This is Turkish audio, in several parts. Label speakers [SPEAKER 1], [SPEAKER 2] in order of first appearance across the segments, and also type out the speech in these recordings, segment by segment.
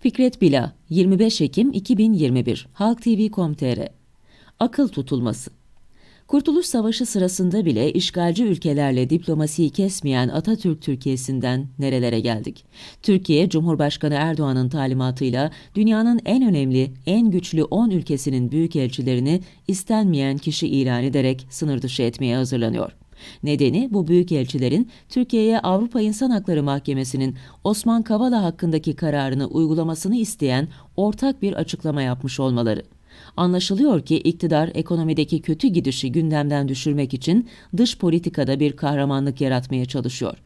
[SPEAKER 1] Fikret Bila, 25 Ekim 2021, Halk TV.com.tr Akıl tutulması Kurtuluş Savaşı sırasında bile işgalci ülkelerle diplomasiyi kesmeyen Atatürk Türkiye'sinden nerelere geldik? Türkiye, Cumhurbaşkanı Erdoğan'ın talimatıyla dünyanın en önemli, en güçlü 10 ülkesinin büyükelçilerini istenmeyen kişi ilan ederek sınır dışı etmeye hazırlanıyor. Nedeni bu büyükelçilerin Türkiye'ye Avrupa İnsan Hakları Mahkemesi'nin Osman Kavala hakkındaki kararını uygulamasını isteyen ortak bir açıklama yapmış olmaları. Anlaşılıyor ki iktidar ekonomideki kötü gidişi gündemden düşürmek için dış politikada bir kahramanlık yaratmaya çalışıyor.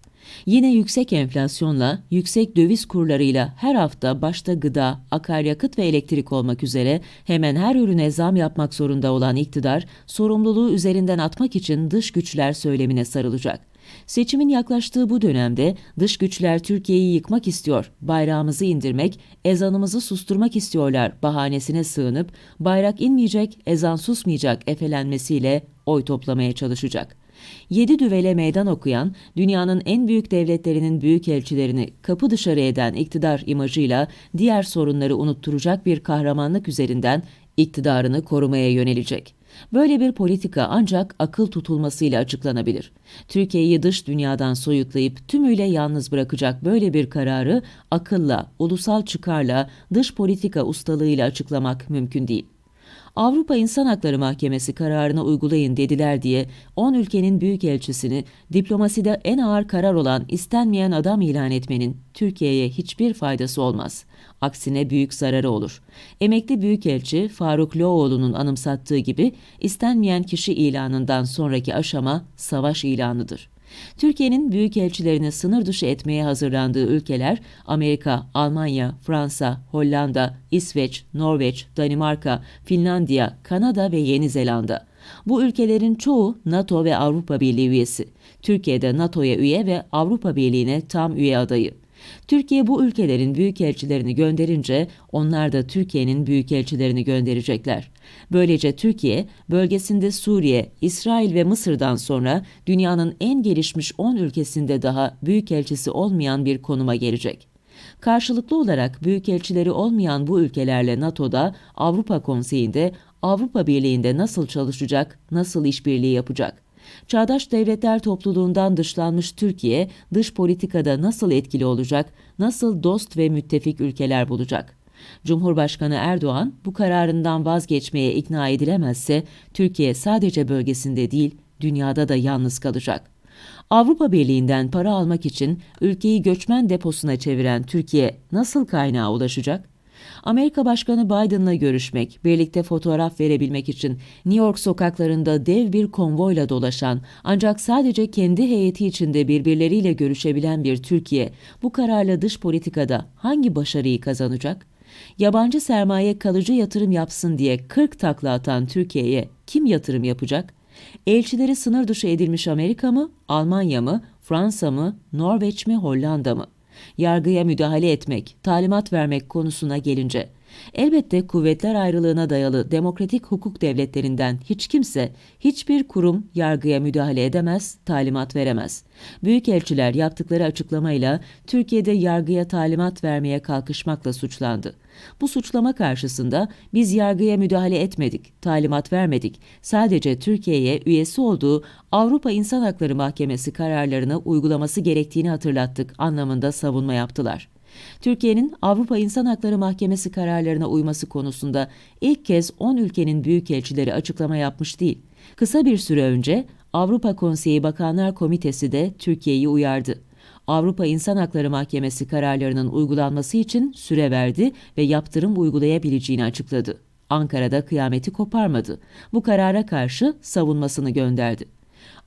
[SPEAKER 1] Yine yüksek enflasyonla, yüksek döviz kurlarıyla her hafta başta gıda, akaryakıt ve elektrik olmak üzere hemen her ürüne zam yapmak zorunda olan iktidar, sorumluluğu üzerinden atmak için dış güçler söylemine sarılacak. Seçimin yaklaştığı bu dönemde dış güçler Türkiye'yi yıkmak istiyor, bayrağımızı indirmek, ezanımızı susturmak istiyorlar bahanesine sığınıp bayrak inmeyecek, ezan susmayacak efelenmesiyle oy toplamaya çalışacak. Yedi düvele meydan okuyan, dünyanın en büyük devletlerinin büyükelçilerini kapı dışarı eden iktidar imajıyla diğer sorunları unutturacak bir kahramanlık üzerinden iktidarını korumaya yönelecek. Böyle bir politika ancak akıl tutulmasıyla açıklanabilir. Türkiye'yi dış dünyadan soyutlayıp tümüyle yalnız bırakacak böyle bir kararı akılla, ulusal çıkarla, dış politika ustalığıyla açıklamak mümkün değil. Avrupa İnsan Hakları Mahkemesi kararını uygulayın dediler diye 10 ülkenin büyükelçisini diplomaside en ağır karar olan istenmeyen adam ilan etmenin Türkiye'ye hiçbir faydası olmaz. Aksine büyük zararı olur. Emekli Büyükelçi Faruk Loğoğlu'nun anımsattığı gibi istenmeyen kişi ilanından sonraki aşama savaş ilanıdır. Türkiye'nin büyükelçilerini sınır dışı etmeye hazırlandığı ülkeler Amerika, Almanya, Fransa, Hollanda, İsveç, Norveç, Danimarka, Finlandiya, Kanada ve Yeni Zelanda. Bu ülkelerin çoğu NATO ve Avrupa Birliği üyesi. Türkiye de NATO'ya üye ve Avrupa Birliği'ne tam üye adayı. Türkiye bu ülkelerin büyükelçilerini gönderince onlar da Türkiye'nin büyükelçilerini gönderecekler. Böylece Türkiye bölgesinde Suriye, İsrail ve Mısır'dan sonra dünyanın en gelişmiş 10 ülkesinde daha büyükelçisi olmayan bir konuma gelecek. Karşılıklı olarak büyükelçileri olmayan bu ülkelerle NATO'da, Avrupa Konseyi'nde, Avrupa Birliği'nde nasıl çalışacak, nasıl işbirliği yapacak? Çağdaş devletler topluluğundan dışlanmış Türkiye, dış politikada nasıl etkili olacak, nasıl dost ve müttefik ülkeler bulacak? Cumhurbaşkanı Erdoğan bu kararından vazgeçmeye ikna edilemezse Türkiye sadece bölgesinde değil, dünyada da yalnız kalacak. Avrupa Birliği'nden para almak için ülkeyi göçmen deposuna çeviren Türkiye nasıl kaynağa ulaşacak? Amerika Başkanı Biden'la görüşmek, birlikte fotoğraf verebilmek için New York sokaklarında dev bir konvoyla dolaşan ancak sadece kendi heyeti içinde birbirleriyle görüşebilen bir Türkiye bu kararla dış politikada hangi başarıyı kazanacak? Yabancı sermaye kalıcı yatırım yapsın diye 40 takla atan Türkiye'ye kim yatırım yapacak? Elçileri sınır dışı edilmiş Amerika mı, Almanya mı, Fransa mı, Norveç mi, Hollanda mı? Yargıya müdahale etmek, talimat vermek konusuna gelince, elbette kuvvetler ayrılığına dayalı demokratik hukuk devletlerinden hiç kimse, hiçbir kurum yargıya müdahale edemez, talimat veremez. Büyükelçiler yaptıkları açıklamayla Türkiye'de yargıya talimat vermeye kalkışmakla suçlandı. Bu suçlama karşısında biz yargıya müdahale etmedik, talimat vermedik. Sadece Türkiye'ye üyesi olduğu Avrupa İnsan Hakları Mahkemesi kararlarını uygulaması gerektiğini hatırlattık anlamında savunma yaptılar. Türkiye'nin Avrupa İnsan Hakları Mahkemesi kararlarına uyması konusunda ilk kez 10 ülkenin büyükelçileri açıklama yapmış değil. Kısa bir süre önce Avrupa Konseyi Bakanlar Komitesi de Türkiye'yi uyardı. Avrupa İnsan Hakları Mahkemesi kararlarının uygulanması için süre verdi ve yaptırım uygulayabileceğini açıkladı. Ankara'da kıyameti koparmadı. Bu karara karşı savunmasını gönderdi.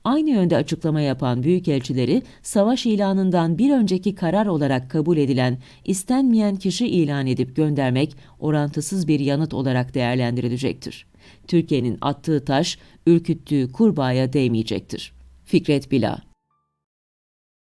[SPEAKER 1] Aynı yönde açıklama yapan büyükelçileri savaş ilanından bir önceki karar olarak kabul edilen istenmeyen kişi ilan edip göndermek orantısız bir yanıt olarak değerlendirilecektir. Türkiye'nin attığı taş ürküttüğü kurbağaya değmeyecektir. Fikret Bila